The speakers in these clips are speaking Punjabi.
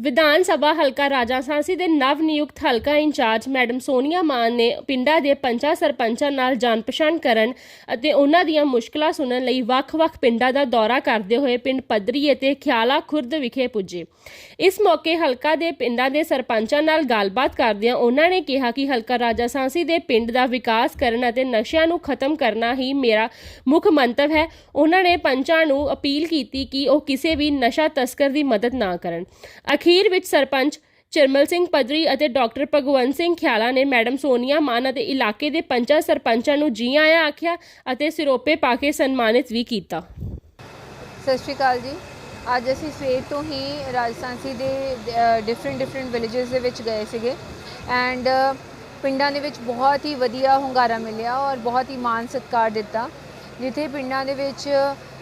ਵਿਧਾਨ ਸਭਾ ਹਲਕਾ ਰਾਜਾ ਸਾਂਸੀ ਦੇ ਨਵ ਨਿਯੁਕਤ ਹਲਕਾ ਇੰਚਾਰਜ ਮੈਡਮ ਸੋਨੀਆ ਮਾਨ ਨੇ ਪਿੰਡਾਂ ਦੇ ਪੰਚਾਂ ਸਰਪੰਚਾਂ ਨਾਲ ਜਾਣ ਪਛਾਣ ਕਰਨ ਅਤੇ ਉਹਨਾਂ ਦੀਆਂ ਮੁਸ਼ਕਲਾਂ ਸੁਣਨ ਲਈ ਵੱਖ-ਵੱਖ ਪਿੰਡਾਂ ਦਾ ਦੌਰਾ ਕਰਦੇ ਹੋਏ ਪਿੰਡ ਪੱਧਰੀ ਅਤੇ ਖਿਆਲਾ ਖੁਰਦ ਵਿਖੇ ਪੁੱਜੇ। ਇਸ ਮੌਕੇ ਹਲਕਾ ਦੇ ਪਿੰਡਾਂ ਦੇ ਸਰਪੰਚਾਂ ਨਾਲ ਗੱਲਬਾਤ ਕਰਦਿਆਂ ਉਹਨਾਂ ਨੇ ਕਿਹਾ ਕਿ ਹਲਕਾ ਰਾਜਾ ਸਾਂਸੀ ਦੇ ਪਿੰਡ ਦਾ ਵਿਕਾਸ ਕਰਨ ਅਤੇ ਨਸ਼ਿਆਂ ਨੂੰ ਖਤਮ ਕਰਨਾ ਹੀ ਮੇਰਾ ਮੁੱਖ ਮੰਤਵ ਹੈ। ਉਹਨਾਂ ਨੇ ਪੰਚਾਂ ਨੂੰ ਅਪੀਲ ਕੀਤੀ ਕਿ ਉਹ ਕਿਸੇ ਵੀ ਨਸ਼ਾ ਤਸਕਰ ਦੀ ਮਦਦ ਨਾ ਕਰਨ। ਅਖੀਰ ਵਿੱਚ ਸਰਪੰਚ ਚਰਮਲ ਸਿੰਘ ਪਦਰੀ ਅਤੇ ਡਾਕਟਰ ਭਗਵੰਤ ਸਿੰਘ ਖਿਆਲਾ ਨੇ ਮੈਡਮ ਸੋਨੀਆ ਮਾਨ ਅਤੇ ਇਲਾਕੇ ਦੇ ਪੰਚਾਂ ਸਰਪੰਚਾਂ ਨੂੰ ਜੀ ਆਇਆਂ ਆਖਿਆ ਅਤੇ ਸਿਰੋਪੇ ਪਾ ਕੇ ਸਨਮਾਨਿਤ ਵੀ ਕੀਤਾ। ਸਤਿ ਸ਼੍ਰੀ ਅਕਾਲ ਜੀ। ਅੱਜ ਅਸੀਂ ਸਵੇਰ ਤੋਂ ਹੀ ਰਾਜਸਥਾਨੀ ਦੇ ਡਿਫਰੈਂਟ ਡਿਫਰੈਂਟ ਵਿਲੇजेस ਦੇ ਵਿੱਚ ਗਏ ਸੀਗੇ ਐਂਡ ਪਿੰਡਾਂ ਦੇ ਵਿੱਚ ਬਹੁਤ ਹੀ ਵਧੀਆ ਹੁੰਗਾਰਾ ਮਿਲਿਆ ਔਰ ਬਹੁਤ ਹੀ ਮਾਨ ਸਤਿਕਾਰ ਦਿੱਤਾ। ਜਿੱਥੇ ਪਿੰਡਾਂ ਦੇ ਵਿੱਚ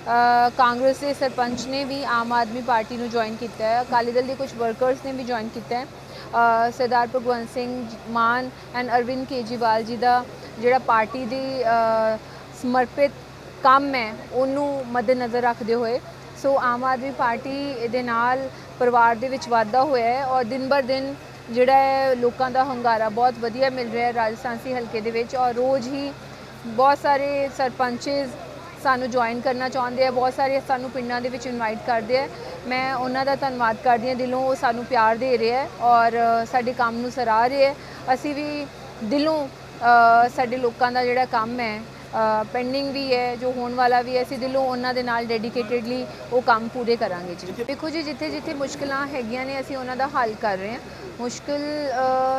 ਕਾਂਗਰਸ ਦੇ ਸਰਪੰਚ ਨੇ ਵੀ ਆਮ ਆਦਮੀ ਪਾਰਟੀ ਨੂੰ ਜੁਆਇਨ ਕੀਤਾ ਹੈ। ਅਕਾਲੀ ਦਲ ਦੇ ਕੁਝ ਵਰਕਰਸ ਨੇ ਵੀ ਜੁਆਇਨ ਕੀਤਾ ਹੈ। ਸਰਦਾਰ ਭਗਵੰਤ ਸਿੰਘ ਮਾਨ ਐਂਡ ਅਰਵਿੰਦ ਕੇਜਰੀਵਾਲ ਜੀ ਦਾ ਜਿਹੜਾ ਪਾਰਟੀ ਦੀ ਸਮਰਪਿਤ ਕੰਮ ਹੈ, ਉਹਨੂੰ ਮੱਦੇਨਜ਼ਰ ਰੱਖਦੇ ਹੋਏ। ਸੋ ਆਮ ਆਦਮੀ ਪਾਰਟੀ ਦੇ ਨਾਲ ਪਰਿਵਾਰ ਦੇ ਵਿੱਚ ਵਾਧਾ ਹੋਇਆ ਹੈ ਔਰ ਦਿਨ ਬਰ ਦਿਨ ਜਿਹੜਾ ਹੈ, ਲੋਕਾਂ ਦਾ ਹੰਗਾਰਾ ਬਹੁਤ ਵਧੀਆ ਮਿਲ ਰਿਹਾ ਹੈ ਰਾਜਸਥਾਨੀ ਹਲਕੇ ਦੇ ਵਿੱਚ ਔਰ ਰੋਜ਼ ਹੀ ਬਹੁਤ ਸਾਰੇ ਸਰਪੰਚਸ ਸਾਨੂੰ ਜੁਆਇਨ ਕਰਨਾ ਚਾਹੁੰਦੇ ਆ, ਬਹੁਤ ਸਾਰੇ ਸਾਨੂੰ ਪਿੰਡਾਂ ਦੇ ਵਿੱਚ ਇਨਵਾਈਟ ਕਰਦੇ ਆ। ਮੈਂ ਉਹਨਾਂ ਦਾ ਧੰਨਵਾਦ ਕਰਦੀ ਹਾਂ, ਦਿਲੋਂ ਉਹ ਸਾਨੂੰ ਪਿਆਰ ਦੇ ਰਹੇ ਆ ਔਰ ਸਾਡੇ ਕੰਮ ਨੂੰ ਸਰਾਹ ਰਹੇ ਆ। ਅਸੀਂ ਵੀ ਦਿਲੋਂ ਸਾਡੇ ਲੋਕਾਂ ਦਾ ਜਿਹੜਾ ਕੰਮ ਹੈ ਪੈਂਡਿੰਗ ਵੀ ਹੈ, ਜੋ ਹੋਣ ਵਾਲਾ ਵੀ ਹੈ, ਅਸੀਂ ਦਿਲੋਂ ਉਹਨਾਂ ਦੇ ਨਾਲ ਡੈਡੀਕੇਟਿਡਲੀ ਉਹ ਕੰਮ ਪੂਰੇ ਕਰਾਂਗੇ ਜੀ। ਦੇਖੋ ਜੀ, ਜਿੱਥੇ ਜਿੱਥੇ ਮੁਸ਼ਕਲਾਂ ਹੈਗੀਆਂ ਨੇ, ਅਸੀਂ ਉਹਨਾਂ ਦਾ ਹੱਲ ਕਰ ਰਹੇ ਹਾਂ। ਮੁਸ਼ਕਲ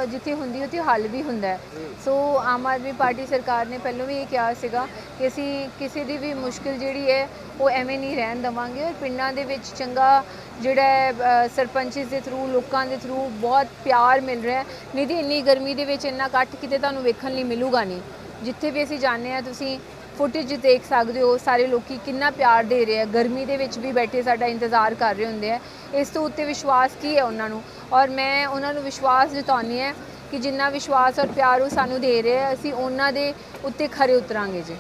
ਜਿੱਥੇ ਹੁੰਦੀ ਉੱਥੇ ਹੱਲ ਵੀ ਹੁੰਦਾ ਹੈ। ਸੋ ਆਮ ਆਦਮੀ ਪਾਰਟੀ ਸਰਕਾਰ ਨੇ ਪਹਿਲਾਂ ਵੀ ਇਹ ਕਿਹਾ ਸੀਗਾ ਕਿ ਅਸੀਂ ਕਿਸੇ ਦੀ ਵੀ ਮੁਸ਼ਕਲ ਜਿਹੜੀ ਹੈ, ਉਹ ਐਵੇਂ ਨਹੀਂ ਰਹਿਣ ਦੇਵਾਂਗੇ ਔਰ ਪਿੰਡਾਂ ਦੇ ਵਿੱਚ ਚੰਗਾ ਜਿਹੜਾ ਹੈ ਸਰਪੰਚਸ ਦੇ ਥਰੂ ਲੋਕਾਂ ਦੇ ਥਰੂ ਬਹੁਤ ਪਿਆਰ ਮਿਲ ਰਿਹਾ ਨਹੀਂ ਤੇ ਇੰਨੀ ਗਰਮੀ ਦੇ ਵਿੱਚ ਇੰਨਾ ਇਕੱਠ ਕਿਤੇ ਤੁਹਾਨੂੰ ਵੇਖਣ ਲਈ ਮਿਲੂਗਾ ਨਹੀਂ। ਜਿੱਥੇ ਵੀ ਅਸੀਂ ਜਾਂਦੇ ਆ ਤੁਸੀਂ ਫੁਟੇਜ ਦੇਖ ਸਕਦੇ ਹੋ, ਸਾਰੇ ਲੋਕੀ ਕਿੰਨਾ ਪਿਆਰ ਦੇ ਰਹੇ ਆ। ਗਰਮੀ ਦੇ ਵਿੱਚ ਵੀ ਬੈਠੇ ਸਾਡਾ ਇੰਤਜ਼ਾਰ ਕਰ ਰਹੇ ਹੁੰਦੇ ਆ। ਇਸ ਤੋਂ ਉੱਤੇ ਵਿਸ਼ਵਾਸ ਕੀ ਹੈ ਉਹਨਾਂ ਨੂੰ? ਔਰ ਮੈਂ ਉਹਨਾਂ ਨੂੰ ਵਿਸ਼ਵਾਸ ਜਤਾਉਂਦੀ ਹਾਂ ਕਿ ਜਿੰਨਾ ਵਿਸ਼ਵਾਸ ਔਰ ਪਿਆਰ ਉਹ ਸਾਨੂੰ ਦੇ ਰਹੇ ਆ, ਅਸੀਂ ਉਹਨਾਂ ਦੇ ਉੱਤੇ ਖਰੇ ਉਤਰਾਂਗੇ ਜੀ।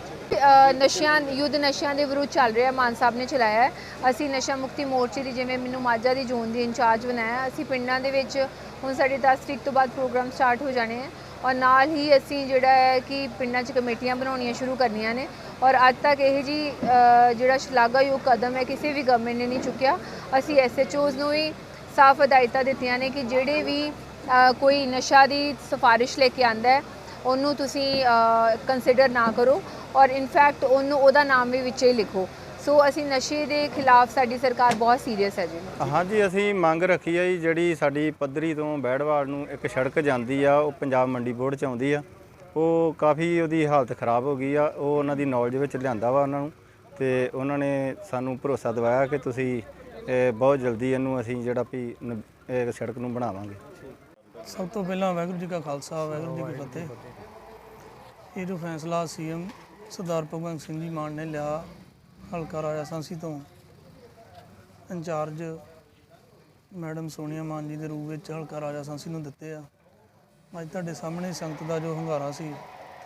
ਨਸ਼ਿਆਂ, ਯੁੱਧ ਨਸ਼ਿਆਂ ਦੇ ਵਿਰੁੱਧ ਚੱਲ ਰਿਹਾ ਮਾਨ ਸਾਹਿਬ ਨੇ ਚਲਾਇਆ ਹੈ। ਅਸੀਂ ਨਸ਼ਾ ਮੁਕਤੀ ਮੋਰਚੇ ਦੀ ਜਿਵੇਂ ਮੈਨੂੰ ਮਾਝਾ ਦੀ ਜ਼ੋਨ ਦੀ ਇੰਚਾਰਜ ਬਣਾਇਆ, ਅਸੀਂ ਪਿੰਡਾਂ ਦੇ ਵਿੱਚ ਹੁਣ ਸਾਡੇ 10 ਤਰੀਕ ਤੋਂ ਬਾਅਦ ਪ੍ਰੋਗਰਾਮ ਸਟਾਰਟ ਹੋ ਜਾਣੇ ਹੈ ਔਰ ਨਾਲ ਹੀ ਅਸੀਂ ਜਿਹੜਾ ਹੈ ਕਿ ਪਿੰਡਾਂ 'ਚ ਕਮੇਟੀਆਂ ਬਣਾਉਣੀਆਂ ਸ਼ੁਰੂ ਕਰਨੀਆਂ ਨੇ ਔਰ ਅੱਜ ਤੱਕ ਇਹ ਜੀ ਜਿਹੜਾ ਸ਼ਲਾਘਾਯੋਗ ਕਦਮ ਹੈ ਕਿਸੇ ਵੀ ਗਵਰਨਮੈਂਟ ਨੇ ਨਹੀਂ ਚੁੱਕਿਆ। ਅਸੀਂ ਐਸਐਚਓਜ਼ ਨੂੰ ਹੀ ਸਾਫ਼ ਹਦਾਇਤਾਂ ਦਿੱਤੀਆਂ ਨੇ ਕਿ ਜਿਹੜੇ ਵੀ ਕੋਈ ਨਸ਼ਾ ਦੀ ਸਿਫਾਰਿਸ਼ ਲੈ ਕੇ ਆਂਦਾ ਹੈ, ਉਹਨੂੰ ਤੁਸੀਂ ਕੰਸੀਡਰ ਨਾ ਕਰੋ। ਔਰ ਇਨਫੈਕਟ ਉਹਨੂੰ, ਉਹਦਾ ਨਾਮ ਵੀ ਵਿੱਚ ਹੀ ਲਿਖੋ। ਸੋ ਅਸੀਂ ਨਸ਼ੇ ਦੇ ਖਿਲਾਫ ਸਾਡੀ ਸਰਕਾਰ ਬਹੁਤ ਸੀਰੀਅਸ ਹੈ ਜੀ। ਹਾਂਜੀ ਅਸੀਂ ਮੰਗ ਰੱਖੀ ਆ ਜੀ ਜਿਹੜੀ ਸਾਡੀ ਪੱਧਰੀ ਤੋਂ ਬੈੜਵਾਲ ਨੂੰ ਇੱਕ ਸੜਕ ਜਾਂਦੀ ਆ ਉਹ ਪੰਜਾਬ ਮੰਡੀ ਬੋਰਡ ਚ ਆਉਂਦੀ ਆ। ਉਹ ਕਾਫੀ ਉਹਦੀ ਹਾਲਤ ਖਰਾਬ ਹੋ ਗਈ ਆ ਉਹ ਉਹਨਾਂ ਦੀ ਨੌਲੇਜ ਵਿੱਚ ਲਿਆਂਦਾ ਵਾ ਉਹਨਾਂ ਨੂੰ। ਤੇ ਉਹਨਾਂ ਨੇ ਸਾਨੂੰ ਭਰੋਸਾ ਦਿਵਾਇਆ ਕਿ ਤੁਸੀਂ ਬਹੁਤ ਜਲਦੀ ਇਹਨੂੰ ਅਸੀਂ ਜਿਹੜਾ ਵੀ ਸੜਕ ਨੂੰ ਬਣਾਵਾਂਗੇ। ਸਭ ਤੋਂ ਪਹਿਲਾਂ ਵਾਹਿਗੁਰੂ ਜੀ ਕਾ ਖਾਲਸਾ ਵਾਹਿਗੁਰੂ ਜੀ ਕੀ ਫਤਿਹ। ਇਹ ਜੋ ਫੈਸਲਾ ਸੀਐਮ ਸਰਦਾਰ ਭਗਵੰਤ ਸਿੰਘ ਜੀ ਮਾਨ ਨੇ ਲਿਆ ਹਲਕਾ ਰਾਜਾ ਸਾਂਸੀ ਤੋਂ ਇੰਚਾਰਜ ਮੈਡਮ ਸੋਨੀਆ ਮਾਨ ਜੀ ਦੇ ਰੂਪ ਵਿੱਚ ਹਲਕਾ ਰਾਜਾ ਸਾਂਸੀ ਨੂੰ ਦਿੱਤੇ ਆ। ਅੱਜ ਤੁਹਾਡੇ ਸਾਹਮਣੇ ਸੰਗਤ ਦਾ ਜੋ ਹੰਗਾਰਾ ਸੀ,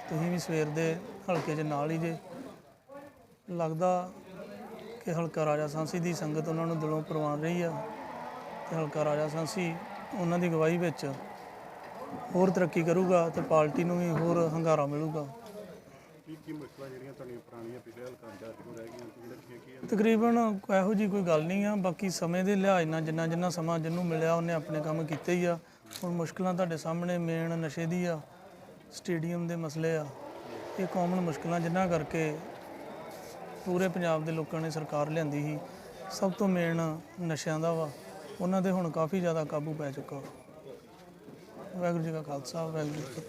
ਤੁਸੀਂ ਵੀ ਸਵੇਰ ਦੇ ਹਲਕੇ 'ਚ ਨਾਲ ਹੀ ਜੇ। ਲੱਗਦਾ ਕਿ ਹਲਕਾ ਰਾਜਾ ਸਾਂਸੀ ਦੀ ਸੰਗਤ ਉਹਨਾਂ ਨੂੰ ਦਿਲੋਂ ਪ੍ਰਵਾਨ ਰਹੀ ਆ ਤੇ ਹਲਕਾ ਰਾਜਾ ਸਾਂਸੀ ਉਹਨਾਂ ਦੀ ਅਗਵਾਈ ਵਿੱਚ ਹੋਰ ਤਰੱਕੀ ਕਰੂਗਾ ਤੇ ਪਾਰਟੀ ਨੂੰ ਵੀ ਹੋਰ ਹੰਗਾਰਾ ਮਿਲੂਗਾ। ਤਕਰੀਬਨ ਇਹੋ ਜੀ ਕੋਈ ਗੱਲ ਨਹੀਂ ਆ, ਬਾਕੀ ਸਮੇਂ ਦੇ ਲਿਹਾਜ਼ ਨਾਲ ਜਿੰਨਾ ਜਿੰਨਾ ਸਮਾਂ ਜਿਹਨੂੰ ਮਿਲਿਆ ਉਹਨੇ ਆਪਣੇ ਕੰਮ ਕੀਤੇ ਹੀ ਆ। ਹੁਣ ਮੁਸ਼ਕਲਾਂ ਤੁਹਾਡੇ ਸਾਹਮਣੇ, ਮੇਨ ਨਸ਼ੇ ਦੀ ਆ, ਸਟੇਡੀਅਮ ਦੇ ਮਸਲੇ ਆ, ਇਹ ਕਾਮਨ ਮੁਸ਼ਕਲਾਂ ਜਿਨ੍ਹਾਂ ਕਰਕੇ ਪੂਰੇ ਪੰਜਾਬ ਦੇ ਲੋਕਾਂ ਨੇ ਸਰਕਾਰ ਲਿਆਂਦੀ ਸੀ, ਸਭ ਤੋਂ ਮੇਨ ਨਸ਼ਿਆਂ ਦਾ ਵਾ, ਉਹਨਾਂ ਦੇ ਹੁਣ ਕਾਫੀ ਜ਼ਿਆਦਾ ਕਾਬੂ ਪੈ ਚੁੱਕਾ ਵਾ। ਵਾਹਿਗੁਰੂ ਜੀ ਕਾ ਖਾਲਸਾ, ਵਾਹਿਗੁਰੂ ਜੀ